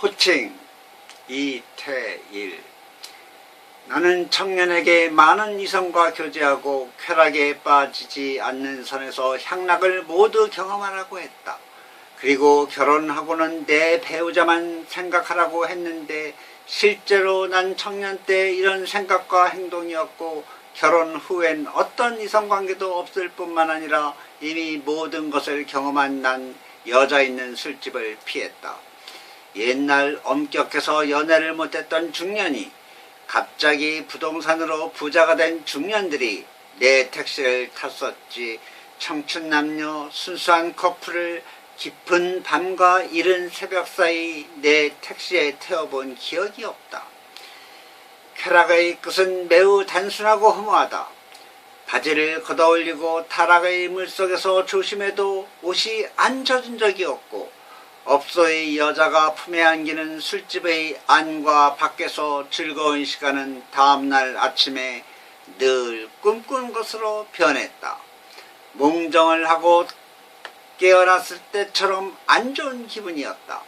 호칭 이태일 나는 청년에게 많은 이성과 교제하고 쾌락에 빠지지 않는 선에서 향락을 모두 경험하라고 했다. 그리고 결혼하고는 내 배우자만 생각하라고 했는데 실제로 난 청년 때 이런 생각과 행동이었고 결혼 후엔 어떤 이성관계도 없을 뿐만 아니라 이미 모든 것을 경험한 난 여자 있는 술집을 피했다. 옛날 엄격해서 연애를 못했던 중년이 갑자기 부동산으로 부자가 된 중년들이 내 택시를 탔었지 청춘 남녀 순수한 커플을 깊은 밤과 이른 새벽 사이 내 택시에 태워본 기억이 없다. 쾌락의 끝은 매우 단순하고 허무하다. 바지를 걷어올리고 타락의 물속에서 조심해도 옷이 안 젖은 적이 없고 업소의 여자가 품에 안기는 술집의 안과 밖에서 즐거운 시간은 다음날 아침에 늘 꿈꾼 것으로 변했다. 몽정을 하고 깨어났을 때처럼 안 좋은 기분이었다.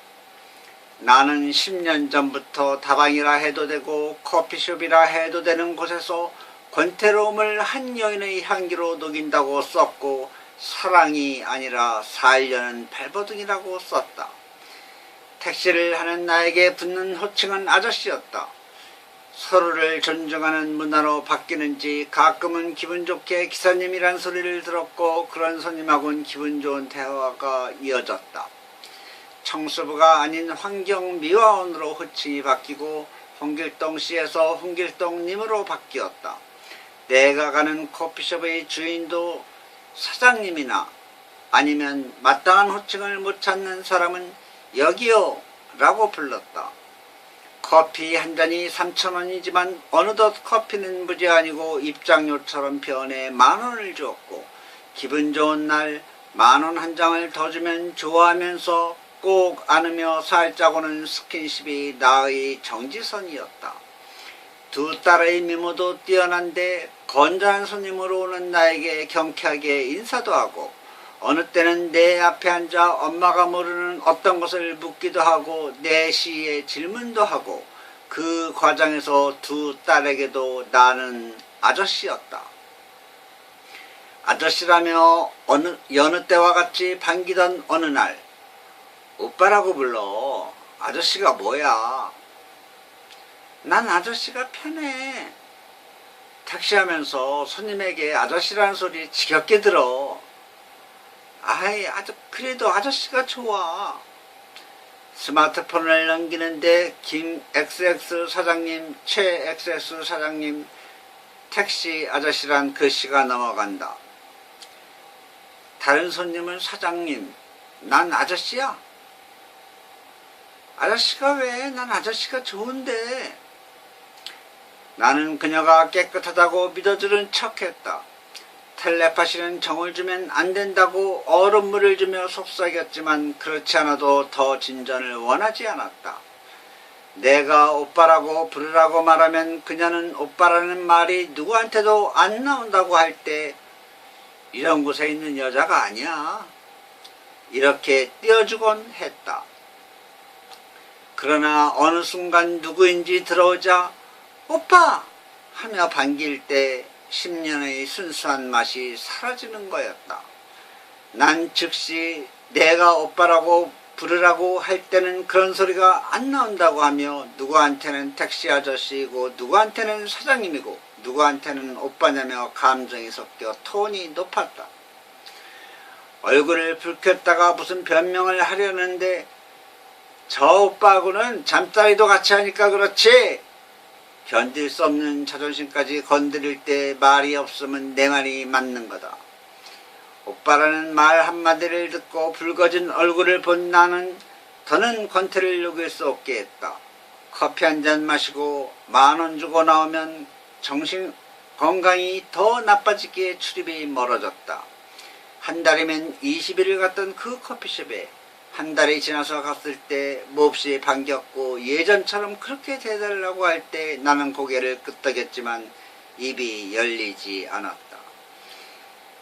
나는 10년 전부터 다방이라 해도 되고 커피숍이라 해도 되는 곳에서 권태로움을 한 여인의 향기로 녹인다고 썼고 사랑이 아니라 살려는 발버둥이라고 썼다. 택시를 하는 나에게 붙는 호칭은 아저씨였다. 서로를 존중하는 문화로 바뀌는지 가끔은 기분 좋게 기사님이란 소리를 들었고 그런 손님하고는 기분 좋은 대화가 이어졌다. 청소부가 아닌 환경미화원으로 호칭이 바뀌고 홍길동씨에서 홍길동님으로 바뀌었다. 내가 가는 커피숍의 주인도 사장님이나 아니면 마땅한 호칭을 못 찾는 사람은 여기요 라고 불렀다. 커피 한 잔이 3천원이지만 어느덧 커피는 무제 아니고 입장료처럼 변해 만원을 주었고 기분 좋은 날 만원 한 장을 더 주면 좋아하면서 꼭 안으며 살짝 오는 스킨십이 나의 정지선이었다. 두 딸의 미모도 뛰어난데 건전한 손님으로 오는 나에게 경쾌하게 인사도 하고 어느 때는 내 앞에 앉아 엄마가 모르는 어떤 것을 묻기도 하고 내 시에 질문도 하고 그 과정에서 두 딸에게도 나는 아저씨였다. 아저씨라며 어느 여느 때와 같이 반기던 어느 날 오빠라고 불러 아저씨가 뭐야? 난 아저씨가 편해. 택시하면서 손님에게 아저씨라는 소리 지겹게 들어. 아이, 아주, 그래도 아저씨가 좋아. 스마트폰을 넘기는데 김 XX 사장님, 최 XX 사장님, 택시 아저씨란 글씨가 넘어간다. 다른 손님은 사장님, 난 아저씨야. 아저씨가 왜? 난 아저씨가 좋은데. 나는 그녀가 깨끗하다고 믿어주는 척했다. 텔레파시는 정을 주면 안 된다고 얼음물을 주며 속삭였지만 그렇지 않아도 더 진전을 원하지 않았다. 내가 오빠라고 부르라고 말하면 그녀는 오빠라는 말이 누구한테도 안 나온다고 할 때 이런 곳에 있는 여자가 아니야. 이렇게 띄워주곤 했다. 그러나 어느 순간 누구인지 들어오자 오빠! 하며 반길 때 10년의 순수한 맛이 사라지는 거였다. 난 즉시 내가 오빠라고 부르라고 할 때는 그런 소리가 안 나온다고 하며 누구한테는 택시 아저씨이고 누구한테는 사장님이고 누구한테는 오빠냐며 감정이 섞여 톤이 높았다. 얼굴을 붉혔다가 무슨 변명을 하려는데 저 오빠하고는 잠자리도 같이 하니까 그렇지 견딜 수 없는 자존심까지 건드릴 때 말이 없으면 내 말이 맞는 거다. 오빠라는 말 한마디를 듣고 붉어진 얼굴을 본 나는 더는 권태를 녹일 수 없게 했다. 커피 한 잔 마시고 만 원 주고 나오면 정신 건강이 더 나빠지기에 출입이 멀어졌다. 한 달이면 20일을 갔던 그 커피숍에 한 달이 지나서 갔을 때 몹시 반겼고 예전처럼 그렇게 대달라고 할 때 나는 고개를 끄덕였지만 입이 열리지 않았다.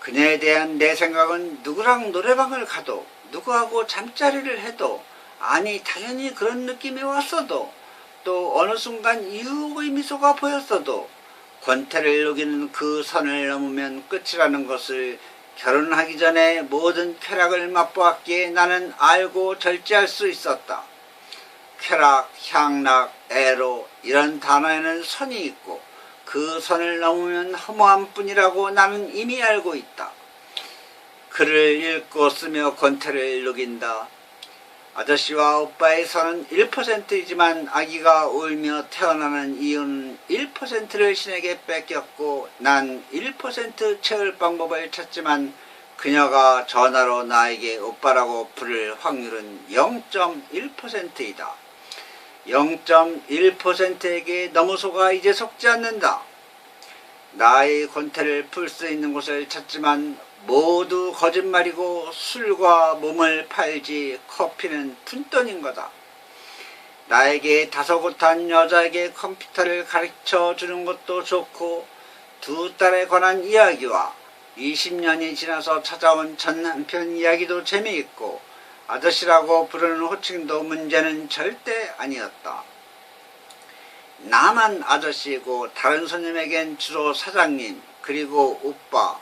그녀에 대한 내 생각은 누구랑 노래방을 가도 누구하고 잠자리를 해도 아니 당연히 그런 느낌이 왔어도 또 어느 순간 이유의 미소가 보였어도 권태를 녹이는 그 선을 넘으면 끝이라는 것을 결혼하기 전에 모든 쾌락을 맛보았기에 나는 알고 절제할 수 있었다. 쾌락, 향락, 애로 이런 단어에는 선이 있고 그 선을 넘으면 허무한 뿐이라고 나는 이미 알고 있다. 글을 읽고 쓰며 권태를 녹인다. 아저씨와 오빠의 선은 1%이지만 아기가 울며 태어나는 이유는 1%를 신에게 뺏겼고 난 1% 채울 방법을 찾지만 그녀가 전화로 나에게 오빠라고 부를 확률은 0.1%이다. 0.1%에게 너무 속아 이제 속지 않는다. 나의 권태를 풀 수 있는 곳을 찾지만 모두 거짓말이고 술과 몸을 팔지 커피는 푼돈인 거다. 나에게 다소곳한 여자에게 컴퓨터를 가르쳐 주는 것도 좋고 두 딸에 관한 이야기와 20년이 지나서 찾아온 전 남편 이야기도 재미있고 아저씨라고 부르는 호칭도 문제는 절대 아니었다. 나만 아저씨이고 다른 손님에겐 주로 사장님 그리고 오빠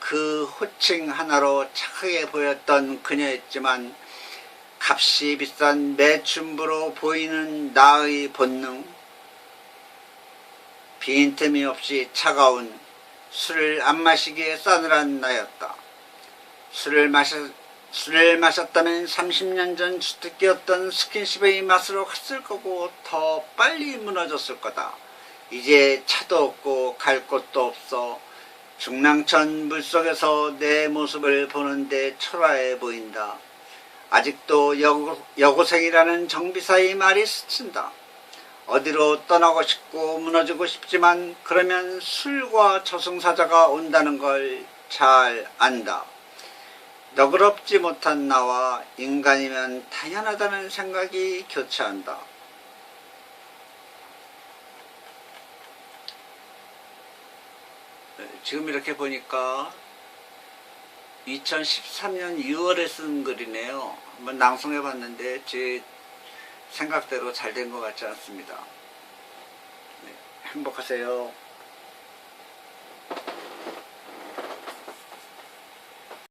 그 호칭 하나로 착하게 보였던 그녀였지만 값이 비싼 매춘부로 보이는 나의 본능 빈틈이 없이 차가운 술을 안 마시기에 싸늘한 나였다. 술을 마셨, 술을 마셨다면 30년 전 주특기였던 스킨십의 맛으로 갔을 거고 더 빨리 무너졌을 거다. 이제 차도 없고 갈 곳도 없어 중랑천 물속에서 내 모습을 보는데 초라해 보인다. 아직도 여고, 여고생이라는 정비사의 말이 스친다. 어디로 떠나고 싶고 무너지고 싶지만 그러면 술과 저승사자가 온다는 걸 잘 안다. 너그럽지 못한 나와 인간이면 당연하다는 생각이 교차한다. 네, 지금 이렇게 보니까 2013년 6월에 쓴 글이네요. 한번 낭송해 봤는데 제 생각대로 잘 된 것 같지 않습니다. 네, 행복하세요.